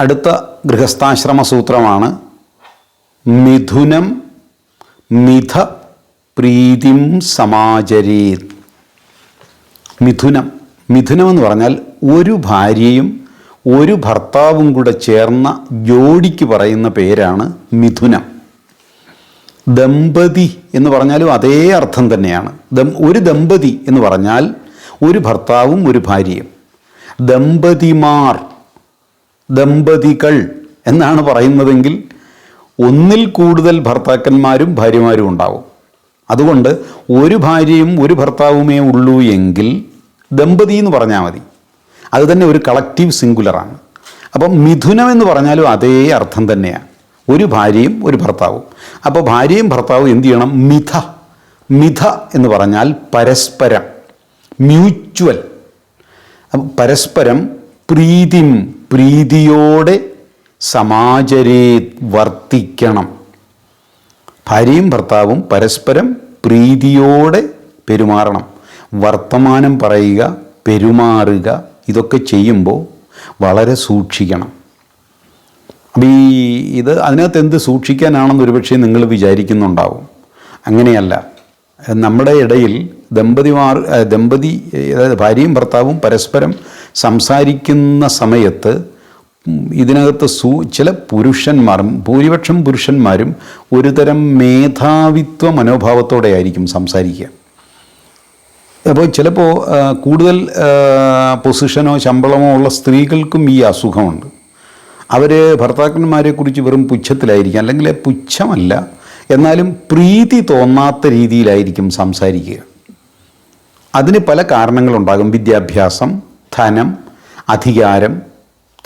അടുത്ത ഗൃഹസ്ഥാശ്രമ സൂത്രമാണ് മിഥുനം മിഥ പ്രീതിം സമാചരേത്. മിഥുനം. മിഥുനം എന്ന് പറഞ്ഞാൽ ഒരു ഭാര്യയും ഒരു ഭർത്താവും കൂടെ ചേർന്ന ജോഡിക്ക് പറയുന്ന പേരാണ് മിഥുനം. ദമ്പതി എന്ന് പറഞ്ഞാലും അതേ അർത്ഥം തന്നെയാണ്. ദം ഒരു ദമ്പതി എന്ന് പറഞ്ഞാൽ ഒരു ഭർത്താവും ഒരു ഭാര്യയും. ദമ്പതിമാർ ദമ്പതികൾ എന്നാണ് പറയുന്നതെങ്കിൽ ഒന്നിൽ കൂടുതൽ ഭർത്താക്കന്മാരും ഭാര്യമാരും ഉണ്ടാവും. അതുകൊണ്ട് ഒരു ഭാര്യയും ഒരു ഭർത്താവുമേ ഉള്ളൂ എങ്കിൽ ദമ്പതി എന്ന് പറഞ്ഞാൽ മതി. അത് തന്നെ ഒരു കളക്റ്റീവ് സിംഗുലറാണ് അപ്പം മിഥുനം എന്ന് പറഞ്ഞാലും അതേ അർത്ഥം തന്നെയാണ്. ഒരു ഭാര്യയും ഒരു ഭർത്താവും. അപ്പോൾ ഭാര്യയും ഭർത്താവും എന്തു ചെയ്യണം? മിഥ. മിഥ എന്ന് പറഞ്ഞാൽ പരസ്പരം മ്യൂച്വൽ. പരസ്പരം പ്രീതിം പ്രീതിയോടെ സമാജരെ വർത്തിക്കണം. ഭാര്യയും ഭർത്താവും പരസ്പരം പ്രീതിയോടെ പെരുമാറണം. വർത്തമാനം പറയുക പെരുമാറുക ഇതൊക്കെ ചെയ്യുമ്പോൾ വളരെ സൂക്ഷിക്കണം. അപ്പം ഈ ഇത് അതിനകത്ത് എന്ത് സൂക്ഷിക്കാനാണെന്ന് ഒരുപക്ഷെ നിങ്ങൾ വിചാരിക്കുന്നുണ്ടാവും. അങ്ങനെയല്ല. നമ്മുടെ ഇടയിൽ ദമ്പതിമാർ ദമ്പതി അതായത് ഭാര്യയും ഭർത്താവും പരസ്പരം സംസാരിക്കുന്ന സമയത്ത് ഇതിനകത്ത് സൂ ചില പുരുഷന്മാരും ഭൂരിപക്ഷം പുരുഷന്മാരും ഒരുതരം മേധാവിത്വ മനോഭാവത്തോടെ ആയിരിക്കും സംസാരിക്കുക. അപ്പോൾ ചിലപ്പോൾ കൂടുതൽ പൊസിഷനോ ശമ്പളമോ ഉള്ള സ്ത്രീകൾക്കും ഈ അസുഖമുണ്ട്. അവർ ഭർത്താക്കന്മാരെക്കുറിച്ച് വെറും പുച്ഛത്തിലായിരിക്കും അല്ലെങ്കിൽ പുച്ഛമല്ല എന്നാലും പ്രീതി തോന്നാത്ത രീതിയിലായിരിക്കും സംസാരിക്കുക. അതിന് പല കാരണങ്ങളുണ്ടാകും. വിദ്യാഭ്യാസം ധനം അധികാരം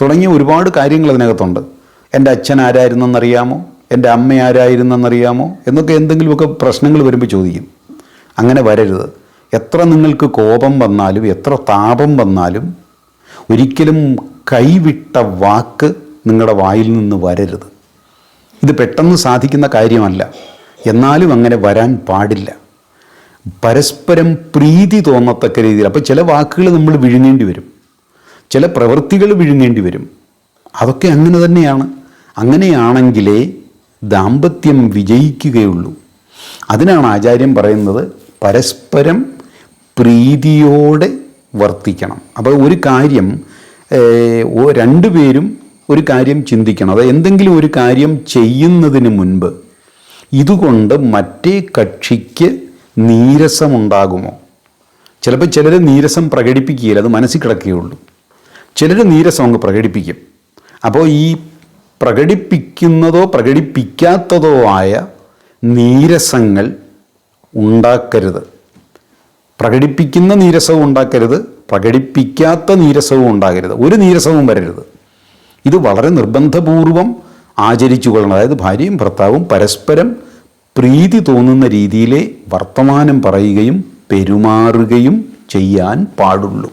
തുടങ്ങിയ ഒരുപാട് കാര്യങ്ങൾ അതിനകത്തുണ്ട്. എന്റെ അച്ഛൻ ആരായിരുന്നെന്നറിയാമോ? എന്റെ അമ്മ ആരായിരുന്നെന്നറിയാമോ? എന്നൊക്കെ എന്തെങ്കിലുമൊക്കെ പ്രശ്നങ്ങൾ വരുമ്പോൾ ചോദിക്കും. അങ്ങനെ വരരുത്. എത്ര നിങ്ങൾക്ക് കോപം വന്നാലും എത്ര താപം വന്നാലും ഒരിക്കലും കൈവിട്ട വാക്ക് നിങ്ങളുടെ വായിൽ നിന്ന് വരരുത്. ഇത് പെട്ടെന്ന് സാധിക്കുന്ന കാര്യമല്ല. എന്നാലും അങ്ങനെ വരാൻ പാടില്ല. പരസ്പരം പ്രീതി തോന്നത്തക്ക രീതിയിൽ. അപ്പോൾ ചില വാക്കുകൾ നമ്മൾ വിഴുങ്ങേണ്ടി വരും. ചില പ്രവൃത്തികൾ വിഴുങ്ങേണ്ടി വരും. അതൊക്കെ അങ്ങനെ തന്നെയാണ്. അങ്ങനെയാണെങ്കിലേ ദാമ്പത്യം വിജയിക്കുകയുള്ളൂ. അതിനാണ് ആചാര്യം പറയുന്നത് പരസ്പരം പ്രീതിയോടെ വർത്തിക്കണം. അപ്പോൾ ഒരു കാര്യം രണ്ടുപേരും ഒരു കാര്യം ചിന്തിക്കണം. അത് എന്തെങ്കിലും ഒരു കാര്യം ചെയ്യുന്നതിന് മുൻപ് ഇതുകൊണ്ട് മറ്റേ കക്ഷിക്ക് നീരസമുണ്ടാകുമോ? ചിലപ്പോൾ ചിലർ നീരസം പ്രകടിപ്പിക്കുകയില്ല അത് മനസ്സിൽ കിടക്കുകയുള്ളൂ. ചിലർ നീരസം അങ്ങ് പ്രകടിപ്പിക്കും. അപ്പോൾ ഈ പ്രകടിപ്പിക്കുന്നതോ പ്രകടിപ്പിക്കാത്തതോ ആയ നീരസങ്ങൾ ഉണ്ടാക്കരുത്. പ്രകടിപ്പിക്കുന്ന നീരസവും ഉണ്ടാക്കരുത് പ്രകടിപ്പിക്കാത്ത നീരസവും ഉണ്ടാകരുത്. ഒരു നീരസവും വരരുത്. ഇത് വളരെ നിർബന്ധപൂർവം ആചരിച്ചു കൊള്ളണം. അതായത് ഭാര്യയും ഭർത്താവും പരസ്പരം പ്രീതി തോന്നുന്ന രീതിയിലെ വർത്തമാനം പറയുകയും പെരുമാറുകയും ചെയ്യാൻ പാടുള്ളൂ.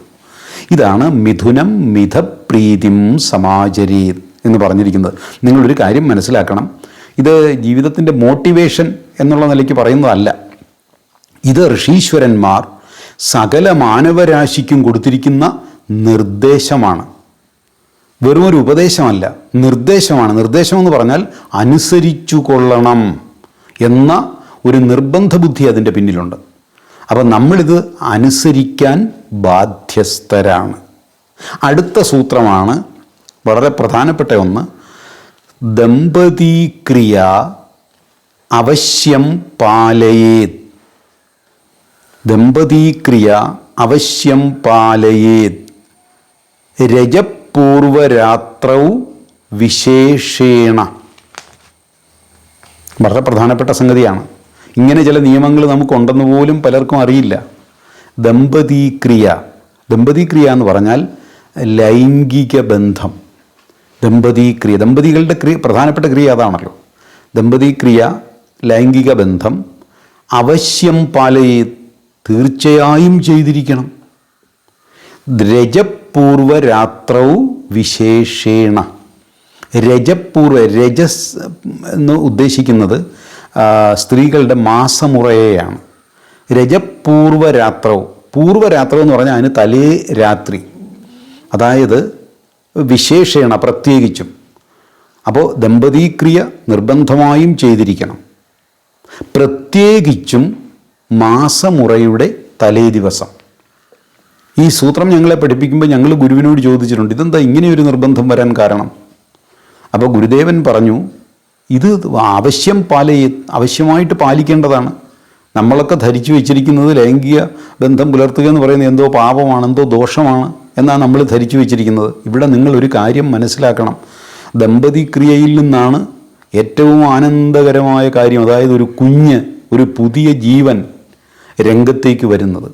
ഇതാണ് മിഥുനം മിഥപ്രീതിം സമാചരീ എന്ന് പറഞ്ഞിരിക്കുന്നത്. നിങ്ങളൊരു കാര്യം മനസ്സിലാക്കണം. ഇത് ജീവിതത്തിന്റെ മോട്ടിവേഷൻ എന്നുള്ള നിലയ്ക്ക് പറയുന്നതല്ല. ഇത് ഋഷീശ്വരന്മാർ സകല മാനവരാശിക്കും കൊടുത്തിരിക്കുന്ന നിർദ്ദേശമാണ്. വെറും ഒരു ഉപദേശമല്ല നിർദ്ദേശമാണ്. നിർദ്ദേശമെന്ന് പറഞ്ഞാൽ അനുസരിച്ചു കൊള്ളണം. എന്ന ഒരു നിർബന്ധ ബുദ്ധി അതിന്റെ പിന്നിലുണ്ട്. അപ്പം നമ്മളിത് അനുസരിക്കാൻ ബാധ്യസ്ഥരാണ്. അടുത്ത സൂത്രമാണ് വളരെ പ്രധാനപ്പെട്ട ഒന്ന് ദമ്പതീക്രിയ അവശ്യം പാലയേത്. ദമ്പതീക്രിയ അവശ്യം പാലയേത്. രജപൂർവരാത്രൗ വിശേഷേണ. വളരെ പ്രധാനപ്പെട്ട സംഗതിയാണ്. ഇങ്ങനെ ചില നിയമങ്ങൾ നമുക്കുണ്ടെന്ന് പോലും പലർക്കും അറിയില്ല. ദമ്പതീക്രിയ. ദമ്പതീക്രിയ എന്ന് പറഞ്ഞാൽ ലൈംഗിക ബന്ധം. ദമ്പതീക്രിയ. ദമ്പതികളുടെ ക്രിയ പ്രധാനപ്പെട്ട ക്രിയ അതാണല്ലോ. ദമ്പതീക്രിയ ലൈംഗിക ബന്ധം അവശ്യം പാലയെ തീർച്ചയായും ചെയ്തിരിക്കണം. രജപൂർവരാത്രവും വിശേഷേണ. രജപൂർവ രജസ് എന്ന് ഉദ്ദേശിക്കുന്നത് സ്ത്രീകളുടെ മാസമുറയെയാണ്. രജപൂർവരാത്രവും പൂർവരാത്രം എന്ന് പറഞ്ഞാൽ അതിന് തലേ രാത്രി. അതായത് വിശേഷേണ പ്രത്യേകിച്ചും. അപ്പോൾ ദമ്പതീക്രിയ നിർബന്ധമായും ചെയ്തിരിക്കണം. പ്രത്യേകിച്ചും മാസമുറയുടെ തലേ ദിവസം. ഈ സൂത്രം ഞങ്ങളെ പഠിപ്പിക്കുമ്പോൾ ഞങ്ങൾ ഗുരുവിനോട് ചോദിച്ചിട്ടുണ്ട് ഇതെന്താ ഇങ്ങനെയൊരു നിർബന്ധം വരാൻ കാരണം? അപ്പോൾ ഗുരുദേവൻ പറഞ്ഞു ഇത് ആവശ്യം പാലയ ആവശ്യമായിട്ട് പാലിക്കേണ്ടതാണ്. നമ്മളൊക്കെ ധരിച്ചു വെച്ചിരിക്കുന്നത് ലൈംഗിക ബന്ധം പുലർത്തുക എന്ന് പറയുന്നത് എന്തോ പാപമാണ് എന്തോ ദോഷമാണ് എന്നാണ് നമ്മൾ ധരിച്ചു വെച്ചിരിക്കുന്നത്. ഇവിടെ നിങ്ങൾ ഒരു കാര്യം മനസ്സിലാക്കണം. ദമ്പതിക്രിയയിൽ നിന്നാണ് ഏറ്റവും ആനന്ദകരമായ കാര്യം അതായത് ഒരു കുഞ്ഞ് ഒരു പുതിയ ജീവൻ രംഗത്തേക്ക് വരുന്നത്.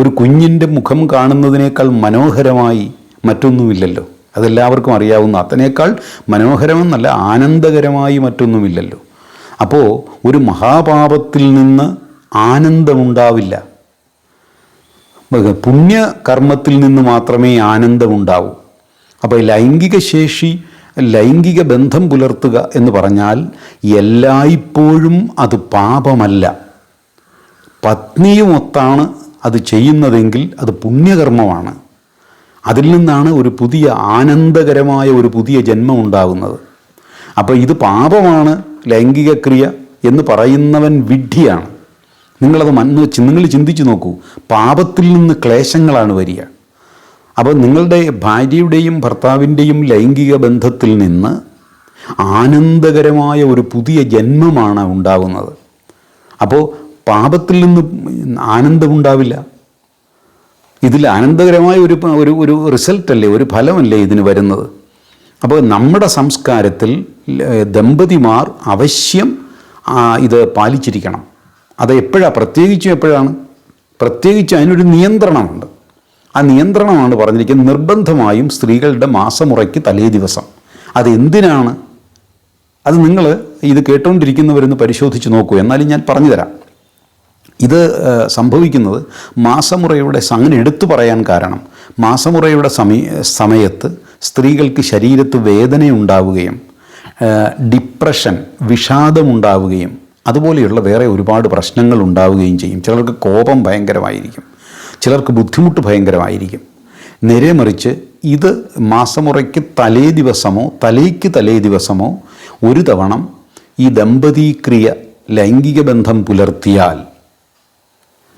ഒരു കുഞ്ഞിന്റെ മുഖം കാണുന്നതിനേക്കാൾ മനോഹരമായി മറ്റൊന്നുമില്ലല്ലോ. അതെല്ലാവർക്കും അറിയാവുന്ന അതിനേക്കാൾ മനോഹരമെന്നല്ല ആനന്ദകരമായി മറ്റൊന്നുമില്ലല്ലോ. അപ്പോൾ ഒരു മഹാപാപത്തിൽ നിന്ന് ആനന്ദമുണ്ടാവില്ല. പുണ്യകർമ്മത്തിൽ നിന്ന് മാത്രമേ ആനന്ദമുണ്ടാവൂ. അപ്പോൾ ലൈംഗിക ശേഷി ലൈംഗിക ബന്ധം പുലർത്തുക എന്ന് പറഞ്ഞാൽ എല്ലായ്പ്പോഴും അത് പാപമല്ല. പത്നിയുമൊത്താണ് അത് ചെയ്യുന്നതെങ്കിൽ അത് പുണ്യകർമ്മമാണ്. അതിൽ നിന്നാണ് ഒരു പുതിയ ആനന്ദകരമായ ഒരു പുതിയ ജന്മം ഉണ്ടാകുന്നത്. അപ്പോൾ ഇത് പാപമാണ് ലൈംഗിക ക്രിയ എന്ന് പറയുന്നവൻ വിഡ്ഢിയാണ്. നിങ്ങളത് മന്ന് നിങ്ങൾ ചിന്തിച്ചു നോക്കൂ പാപത്തിൽ നിന്ന് ക്ലേശങ്ങളാണ് വരിക. അപ്പോൾ നിങ്ങളുടെ ഭാര്യയുടെയും ഭർത്താവിന്റെയും ലൈംഗിക ബന്ധത്തിൽ നിന്ന് ആനന്ദകരമായ ഒരു പുതിയ ജന്മമാണ് ഉണ്ടാകുന്നത്. അപ്പോൾ പാപത്തിൽ നിന്ന് ആനന്ദമുണ്ടാവില്ല. ഇതിൽ ആനന്ദകരമായ ഒരു ഒരു ഒരു റിസൾട്ടല്ലേ ഒരു ഫലമല്ലേ ഇതിന് വരുന്നത്? അപ്പോൾ നമ്മുടെ സംസ്കാരത്തിൽ ദമ്പതിമാർ അവശ്യം ഇത് പാലിച്ചിരിക്കണം. അത് എപ്പോഴാണ് പ്രത്യേകിച്ചും എപ്പോഴാണ്? പ്രത്യേകിച്ച് അതിനൊരു നിയന്ത്രണമുണ്ട്. ആ നിയന്ത്രണമാണ് പറഞ്ഞിരിക്കുന്നത് നിർബന്ധമായും സ്ത്രീകളുടെ മാസമുറയ്ക്ക് തലേ ദിവസം. അതെന്തിനാണ് അത് നിങ്ങൾ ഇത് കേട്ടുകൊണ്ടിരിക്കുന്നവരൊന്ന് പരിശോധിച്ച് നോക്കൂ. എന്നാലും ഞാൻ പറഞ്ഞു തരാം ഇത് സംഭവിക്കുന്നത് മാസമുറയുടെ അങ്ങനെ എടുത്തു പറയാൻ കാരണം മാസമുറയുടെ സമയ സമയത്ത് സ്ത്രീകൾക്ക് ശരീരത്ത് വേദനയുണ്ടാവുകയും ഡിപ്രഷൻ വിഷാദമുണ്ടാവുകയും അതുപോലെയുള്ള വേറെ ഒരുപാട് പ്രശ്നങ്ങൾ ഉണ്ടാവുകയും ചെയ്യും. ചിലർക്ക് കോപം ഭയങ്കരമായിരിക്കും. ചിലർക്ക് ബുദ്ധിമുട്ട് ഭയങ്കരമായിരിക്കും. നേരെ മറിച്ച് ഇത് മാസമുറയ്ക്ക് തലേ ദിവസമോ തലേക്ക് തലേ ദിവസമോ ഒരു തവണ ഈ ദമ്പതിക്രിയ ലൈംഗിക ബന്ധം പുലർത്തിയാൽ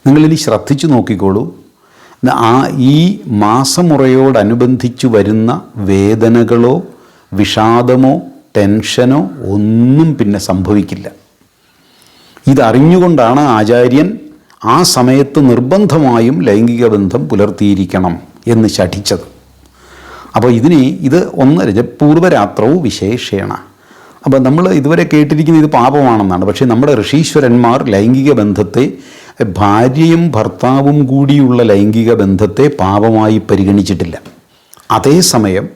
നിങ്ങളിനി ശ്രദ്ധിച്ചു നോക്കിക്കോളൂ. ആ ഈ മാസമുറയോടനുബന്ധിച്ച് വരുന്ന വേദനകളോ വിഷാദമോ ടെൻഷനോ ഒന്നും പിന്നെ സംഭവിക്കില്ല. ഇതറിഞ്ഞുകൊണ്ടാണ് ആചാര്യൻ ആ സമയത്ത് നിർബന്ധമായും ലൈംഗിക ബന്ധം പുലർത്തിയിരിക്കണം എന്ന് ശഠിച്ചത്. അപ്പോൾ ഇതിനെ ഇത് ഒന്ന് രജപൂർവരാത്രവും വിശേഷേണ. അപ്പോൾ നമ്മൾ ഇതുവരെ കേട്ടിരിക്കുന്നത് ഇത് പാപമാണെന്നാണ്. പക്ഷേ നമ്മുടെ ഋഷീശ്വരന്മാർ ലൈംഗിക ബന്ധത്തെ ഭാര്യയും ഭർത്താവും കൂടിയുള്ള ലൈംഗിക ബന്ധത്തെ പാപമായി പരിഗണിച്ചിട്ടില്ല. അതേസമയം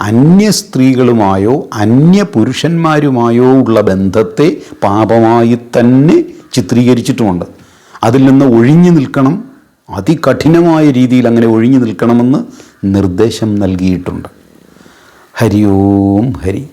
അന്യ സ്ത്രീകളുമായോ അന്യ പുരുഷന്മാരുമായോ ഉള്ള ബന്ധത്തെ പാപമായി തന്നെ ചിത്രീകരിച്ചിട്ടുമുണ്ട്. അതിൽ നിന്ന് ഒഴിഞ്ഞു നിൽക്കണം അതികഠിനമായ രീതിയിൽ അങ്ങനെ ഒഴിഞ്ഞു നിൽക്കണമെന്ന് നിർദ്ദേശം നൽകിയിട്ടുണ്ട്. ഹരി ഓം ഹരി.